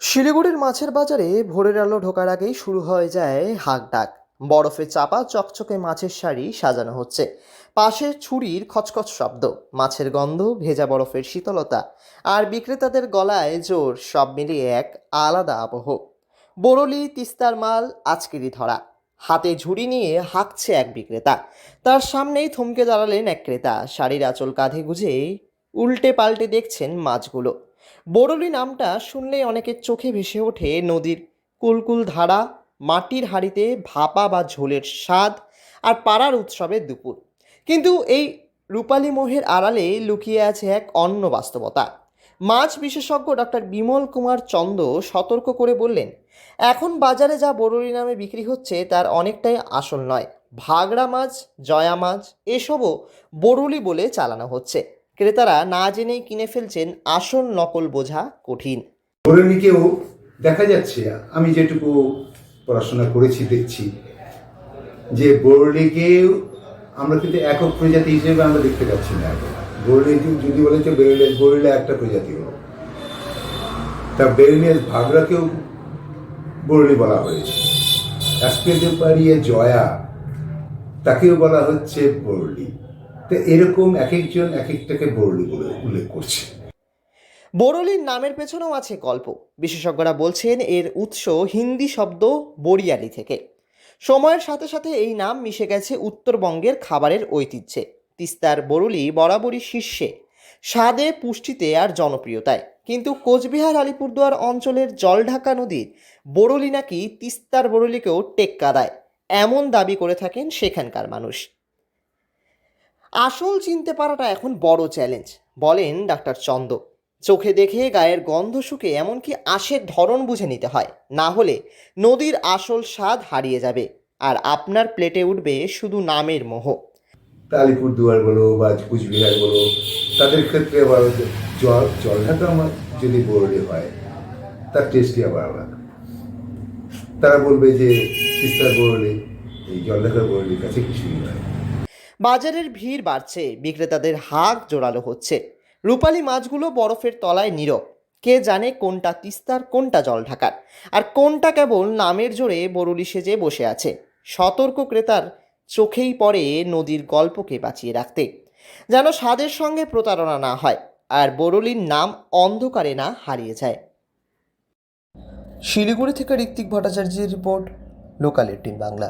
শিলিগুড়ির মাছের বাজারে ভোরের আলো ঢোকার আগেই শুরু হয়ে যায় হাঁক ডাক বরফে চাপা চকচকে মাছের শাড়ি সাজানো হচ্ছে। পাশে ছুরির খচখচ শব্দ, মাছের গন্ধ, ভেজা বরফের শীতলতা আর বিক্রেতাদের গলায় জোর, সব মিলিয়ে এক আলাদা আবহ। বরলি, তিস্তার মাল, আজকেরই ধরা। হাতে ঝুড়ি নিয়ে হাঁকছে এক বিক্রেতা। তার সামনেই থমকে দাঁড়ালেন এক ক্রেতা। শাড়ির আঁচল কাঁধে গুজে উল্টে পাল্টে দেখছেন মাছগুলো। বরলি নামটা শুনলেই অনেকের চোখে ভেসে ওঠে নদীর কুলকুল ধারা, মাটির হাঁড়িতে ভাপা বা ঝোলের স্বাদ আর পাড়ার উৎসবের দুপুর। কিন্তু এই রূপালী মোহের আড়ালে লুকিয়ে আছে এক অন্য বাস্তবতা। মাছ বিশেষজ্ঞ ডক্টর বিমল কুমার চন্দ সতর্ক করে বললেন, এখন বাজারে যা বরলি নামে বিক্রি হচ্ছে তার অনেকটাই আসল নয়। ভাগড়া মাছ, জয়া মাছ, এসবও বরুলি বলে চালানো হচ্ছে। ক্রেতারা না জেনেই কিনে ফেলছেন আসল নকল বোঝা কঠিন। বরণীকেও দেখা যাচ্ছে, আমি যেটুকু পড়াশোনা করেছি, দেখছি, যে বরলিকেও আমরা কিন্তু একক প্রজাতি হিসেবে আমরা দেখতে পাচ্ছি না এখন। যদি বলে যে বেরলে বরলে একটা প্রজাতি হলো তা বেরলিয়াস ভাগরাকেও বরলি বলা হয়েছে। অ্যাসপেতে পারিয়ে জয়া, তাকেও বলা হচ্ছে বরলি এরকম এক একজন এক একটাকে বরলি বলে উল্লেখ করছে। বরলির নামের পেছনেও আছে গল্প। বিশেষজ্ঞরা বলছেন এর উৎস হিন্দি শব্দ বরিয়ালি থেকে। সময়ের সাথে সাথে এই নাম মিশে গেছে উত্তরবঙ্গের খাবারের ঐতিহ্যে। তিস্তার বরলি বরাবরই শীর্ষে, স্বাদে, পুষ্টিতে আর জনপ্রিয়তায়। কিন্তু কোচবিহার, আলিপুরদুয়ার অঞ্চলের জলঢাকা নদীর বরলি নাকি তিস্তার বরলিকেও টেক্কা দেয়। এমন দাবি করে থাকেন সেখানকার মানুষ। আসল চিনতে পারাটা এখন বড় চ্যালেঞ্জ, বলেন ডাক্তার চন্দ। চোখে দেখে গায়ের গন্ধ শুকে এমনকি আশের ধরন বুঝে নিতে হয়, না হলে নদীর আসল স্বাদ হারিয়ে যাবে, আর আপনার প্লেটে উঠবে শুধু নামের মোহ। তা আলিপুরদুয়ার বলো বা কুচবিহার বলো, তাদের ক্ষেত্রে আবার জল জলঢাকা আমার যদি বরলি হয়, তার টেস্টই আবার আলাদা। তারা বলবে যে তিস্তার বরলি এই জলঢাকার বরলির কাছে কিছুই নয়। বাজারের ভিড় বাড়ছে, বিক্রেতাদের হাঁক জোরালো হচ্ছে। রূপালী মাছগুলো বরফের তলায় নীরব। কে জানে কোনটা তিস্তার, কোনটা জল ঢাকার আর কোনটা কেবল নামের জোরে বরুলি সেজে বসে আছে? সতর্ক ক্রেতার চোখেই পড়ে নদীর গল্পকে বাঁচিয়ে রাখতে। যেন স্বাদের সঙ্গে প্রতারণা না হয়, আর বরলির নাম অন্ধকারে না হারিয়ে যায়। শিলিগুড়ি থেকে ঋত্বিক ভট্টাচার্যের রিপোর্ট, লোকাল এইটিন বাংলা।